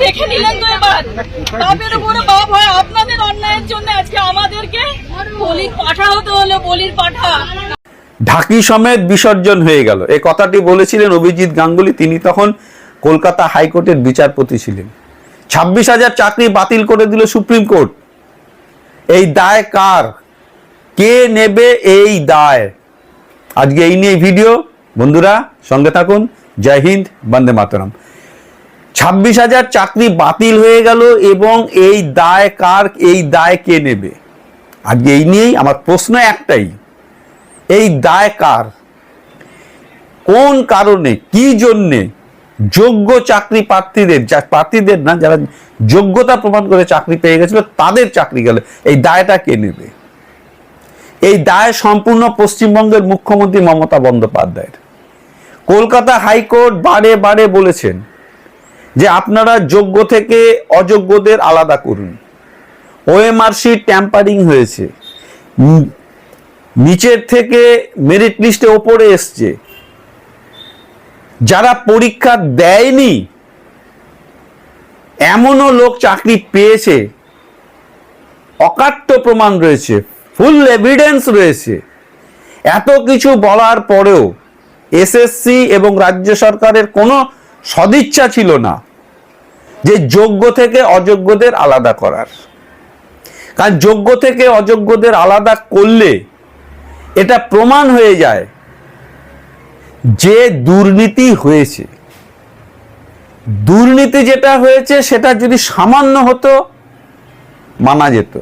দেখে নিলেন বাপের উপর বাপ হয়। আপনাদের অন্যায়ের জন্য আজকে আমাদেরকে বলির পাঠা হতে হলো, বলির পাঠা। ঢাকি সমেত বিসর্জন হয়ে গেল। এই কথাটি বলেছিলেন অভিজিৎ গাঙ্গুলি। তিনি তখন কলকাতা হাইকোর্টের বিচারপতি ছিলেন। ছাব্বিশ হাজার চাকরি বাতিল করে দিল সুপ্রিম কোর্ট। এই দায় কার? কে নেবে এই দায়? আজকে এই নিয়ে ভিডিও। বন্ধুরা, সঙ্গে থাকুন। জয় হিন্দ, বন্দে মাতরম। ছাব্বিশ হাজার চাকরি বাতিল হয়ে গেল এবং এই দায় কার? এই দায় কে নেবে? আজকে এই নিয়েই আমার প্রশ্ন একটাই। এই দায় কার? কোন কারণে, কি জন্যে যোগ্য চাকরি প্রার্থীদের প্রার্থীদের না, যারা যোগ্যতা প্রমাণ করে চাকরি পেয়ে গেছিল, তাদের চাকরি গেল। এই দায়টা কে নেবে? এই দায় সম্পূর্ণ পশ্চিমবঙ্গের মুখ্যমন্ত্রী মমতা বন্দ্যোপাধ্যায়ের। কলকাতা হাইকোর্ট বারে বারে বলেছেন যে আপনারা যোগ্য থেকে অযোগ্যদের আলাদা করুন। ওএমআরসি ট্যাম্পারিং হয়েছে। নিচের থেকে মেরিট লিস্টে ওপরে এসছে। যারা পরীক্ষা দেয়নি, এমনও লোক চাকরি পেয়েছে, অকাট্য প্রমাণ রয়েছে ফুল এভিডেন্স রয়েছে। এত কিছু বলার পরেও এসএসসি এবং রাজ্য সরকারের কোনো সদিচ্ছা ছিল না যে যোগ্য থেকে অযোগ্যদের আলাদা করার। কারণ যোগ্য থেকে অযোগ্যদের আলাদা করলে এটা প্রমাণ হয়ে যায় যে দুর্নীতি হয়েছে, দুর্নীতি যেটা হয়েছে সেটা যদি সামান্য হতো, মানা যেত।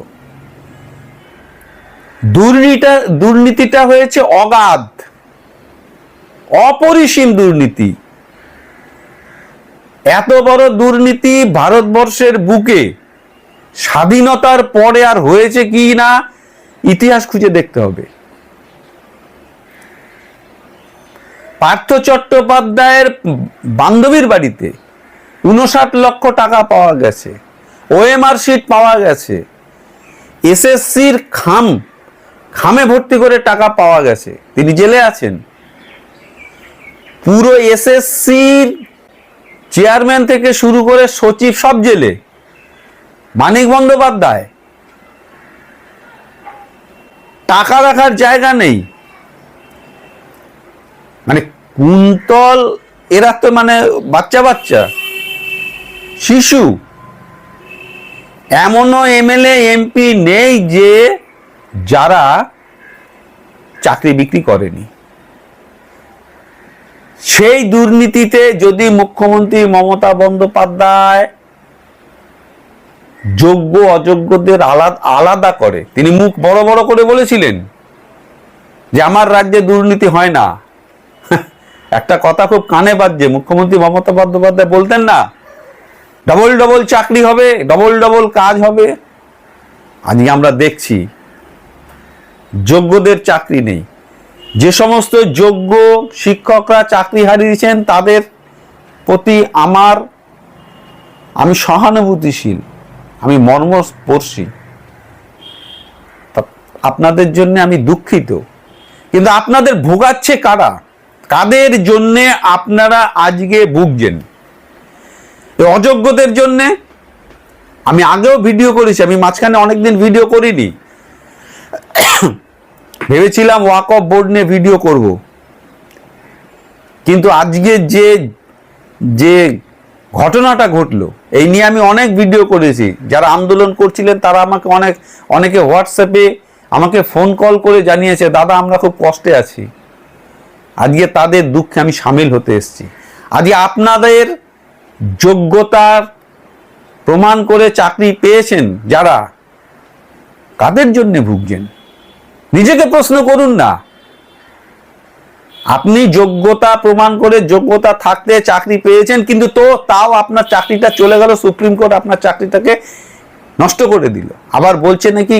দুর্নীতিটা দুর্নীতিটা হয়েছে অগাধ, অপরিসীম দুর্নীতি। এত বড় দুর্নীতি ভারতবর্ষের বুকে স্বাধীনতার পরে আর হয়েছে কি না, ইতিহাস খুঁজে দেখতে হবে। পার্থ চট্টোপাধ্যায়ের বান্ধবীর বাড়িতে উনষাট লক্ষ টাকা পাওয়া গেছে ওএমআর শিট পাওয়া গেছে এসএসসির খাম, খামে ভর্তি করে টাকা পাওয়া গেছে। তিনি জেলে আছেন। পুরো এসএসসির চেয়ারম্যান থেকে শুরু করে সচিব সব জেলে। মানিক বন্দ্যোপাধ্যায়। টাকা রাখার জায়গা নেই। মানে কুন্তল, এরা তো মানে বাচ্চা বাচ্চা শিশু। এমনও এমএলএ, এমপি নেই যে যারা চাকরি বিক্রি করেনি। সেই দুর্নীতিতে যদি মুখ্যমন্ত্রী মমতা বন্দ্যোপাধ্যায় যোগ্য, অযোগ্যদের আলাদা আলাদা করে, তিনি মুখ বড় বড় করে বলেছিলেন যে আমার রাজ্যে দুর্নীতি হয় না। একটা কথা খুব কানে বাজছে, মুখ্যমন্ত্রী মমতা বন্দ্যোপাধ্যায় বলতেন না ডবল ডবল চাকরি হবে ডবল ডবল কাজ হবে। আজকে আমরা দেখছি, যোগ্যদের চাকরি নেই। যে সমস্ত যোগ্য শিক্ষকরা চাকরি হারিয়েছেন, তাদের প্রতি আমার, আমি সহানুভূতিশীল, আমি মর্মস্পর্শী। আপনাদের জন্য আমি দুঃখিত। কিন্তু আপনাদের ভোগাচ্ছে কারা? কাদের জন্যে আপনারা আজকে ভুগছেন? অযোগ্যদের জন্যে? আমি আগেও ভিডিও করেছি, আমি মাঝখানে অনেকদিন ভিডিও করিনি। ভেবেছিলাম ওয়াক অফ বোর্ড নিয়ে ভিডিও করব। কিন্তু আজকে যে যে ঘটনাটা ঘটলো, এই নিয়ে আমি অনেক ভিডিও করেছি। যারা আন্দোলন করছিলেন, তারা আমাকে অনেক, অনেকে হোয়াটসঅ্যাপে আমাকে ফোন কল করে জানিয়েছে, দাদা, আমরা খুব কষ্টে আছি। আজকে তাদের দুঃখে আমি সামিল হতে এসেছি। আজকে আপনাদের যোগ্যতার প্রমাণ করে চাকরি পেয়েছেন যারা, কাদের জন্য ভুগছেন? নিজেকে প্রশ্ন করুন না। আপনি যোগ্যতা প্রমাণ করে যোগ্যতা থাকতে চাকরি পেয়েছেন, কিন্তু তো তাও আপনার চাকরিটা চলে গেল, সুপ্রিম কোর্ট আপনার চাকরিটাকে নষ্ট করে দিল। আবার বলছে নাকি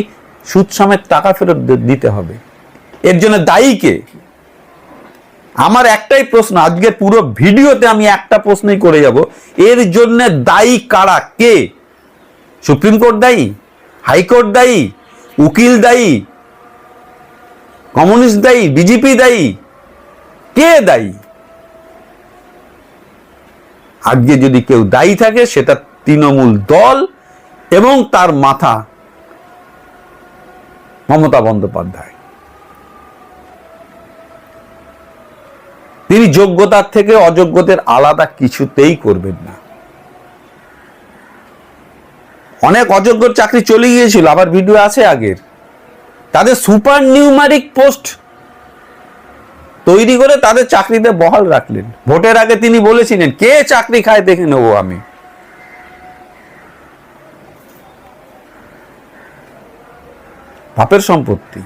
সুদ সমেত টাকা ফেরত দিতে হবে। এর জন্য দায়ী কে? আমার একটাই প্রশ্ন আজকের পুরো ভিডিওতে আমি একটা প্রশ্নই করে যাব। এর জন্য দায়ী কারা? কে? সুপ্রিম কোর্ট দায়ী? হাইকোর্ট দায়ী? উকিল দায়ী? কমিউনিস্ট দায়ী? বিজেপি দায়ী? কে দায়ী? আজকে যদি কেউ দায়ী থাকে, সেটা তৃণমূল দল এবং তার মাথা মমতা বন্দ্যোপাধ্যায়। তিনি যোগ্যতার থেকে অযোগ্যদের আলাদা কিছুতেই করবেন না। অনেক অযোগ্য চাকরি চলে গিয়েছিল, আবার ভিডিও আছে আগের। তাদের সুপার নিউমারিক পোস্ট তৈরি করে তাদের চাকরিতে বহাল রাখলেন। ভোটের আগে তিনি বলেছিলেন, কে চাকরি খায় দেখে নেব আমি? বাপের সম্পত্তি।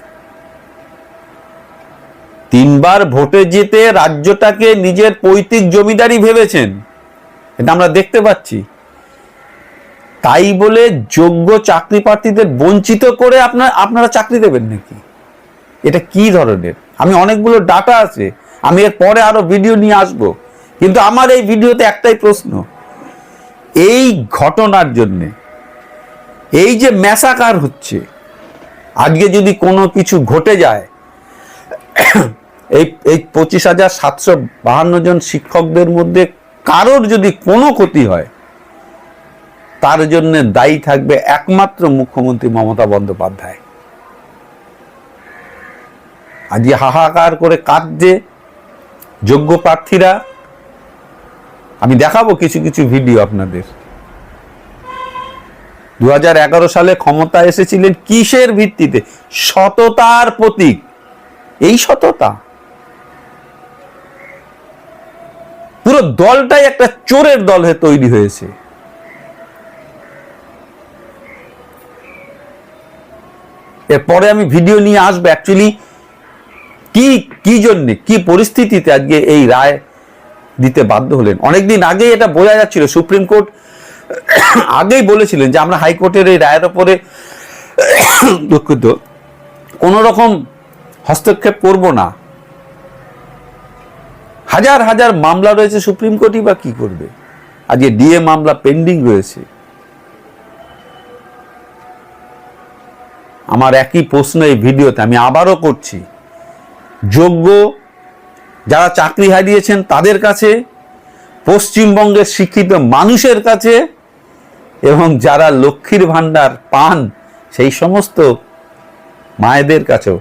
তিনবার ভোটে জিতে রাজ্যটাকে নিজের পৈতৃক জমিদারি ভেবেছেন। এটা আমরা দেখতে পাচ্ছি। তাই বলে যোগ্য চাকরি প্রার্থীদের বঞ্চিত করে আপনার, আপনারা চাকরি দেবেন নাকি? এটা কি ধরনের? আমি অনেকগুলো ডাটা আছে, আমি এর পরে আরও ভিডিও নিয়ে আসব। কিন্তু আমার এই ভিডিওতে একটাই প্রশ্ন। এই ঘটনার জন্যে, এই যে ম্যাসাকার হচ্ছে, আজকে যদি কোনো কিছু ঘটে যায় এই এই পঁচিশ হাজার সাতশো বাহান্ন জন শিক্ষকদের মধ্যে কারোর যদি কোনো ক্ষতি হয়, তার জন্য দায়ী থাকবে একমাত্র মুখ্যমন্ত্রী মমতা বন্দ্যোপাধ্যায়। আজকে হাহাকার করে কাঁদছে যোগ্য প্রার্থীরা। আমি দেখাবো কিছু কিছু ভিডিও আপনাদের। দু হাজার এগারো সালে ক্ষমতা এসেছিলেন কিসের ভিত্তিতে? সততার প্রতীক। এই সততা। পুরো দলটাই একটা চোরের দল হয়ে তৈরি হয়েছে। এরপরে আমি ভিডিও নিয়ে আসব অ্যাকচুয়ালি কি কি জন্যে, কি পরিস্থিতিতে আজকে এই রায় দিতে বাধ্য হলেন। অনেকদিন আগেই এটা বোঝা যাচ্ছিল, সুপ্রিম কোর্ট আগেই বলেছিলেন যে আমরা হাইকোর্টের এই রায়ের ওপরে দুঃখিত কোনো রকম হস্তক্ষেপ করব না। হাজার হাজার মামলা রয়েছে সুপ্রিম কোর্টই বা কি করবে? আজকে ডিএ মামলা পেন্ডিং রয়েছে। আমার একই প্রশ্ন এই ভিডিওতে, আমি আবারও করছি। যোগ্য যারা চাকরি হারিয়েছেন তাদের কাছে, পশ্চিমবঙ্গের শিক্ষিত মানুষের কাছে, এবং যারা লক্ষ্মীর ভাণ্ডার পান সেই সমস্ত মায়েদের কাছেও।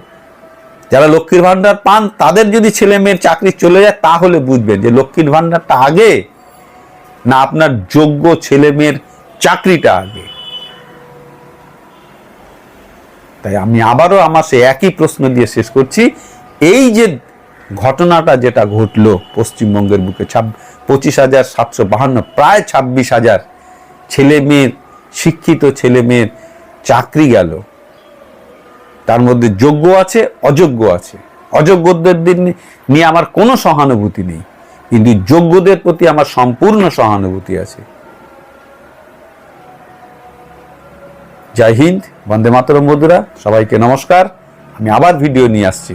যারা লক্ষ্মীর ভাণ্ডার পান, তাদের যদি ছেলে মেয়ের চাকরি চলে যায়, তাহলে বুঝবেন যে লক্ষ্মীর ভাণ্ডারটা আগে না আপনার যোগ্য ছেলে মেয়ের চাকরিটা আগে। তাই আমি আবারও আমার সে একই প্রশ্ন দিয়ে শেষ করছি। এই যে ঘটনাটা যেটা ঘটলো পশ্চিমবঙ্গের বুকে, ছাব পঁচিশ হাজার সাতশো বাহান্ন, প্রায় ছাব্বিশ হাজার ছেলে মেয়ের, শিক্ষিত ছেলে মেয়ের চাকরি গেল। তার মধ্যে যোগ্য আছে, অযোগ্য আছে। অযোগ্যদের দিন নিয়ে আমার কোনো সহানুভূতি নেই। কিন্তু যোগ্যদের প্রতি আমার সম্পূর্ণ সহানুভূতি আছে। জয় হিন্দ, বন্দে মাতরম বন্ধুরা, সবাইকে নমস্কার। আমি আবার ভিডিও নিয়ে আসছি।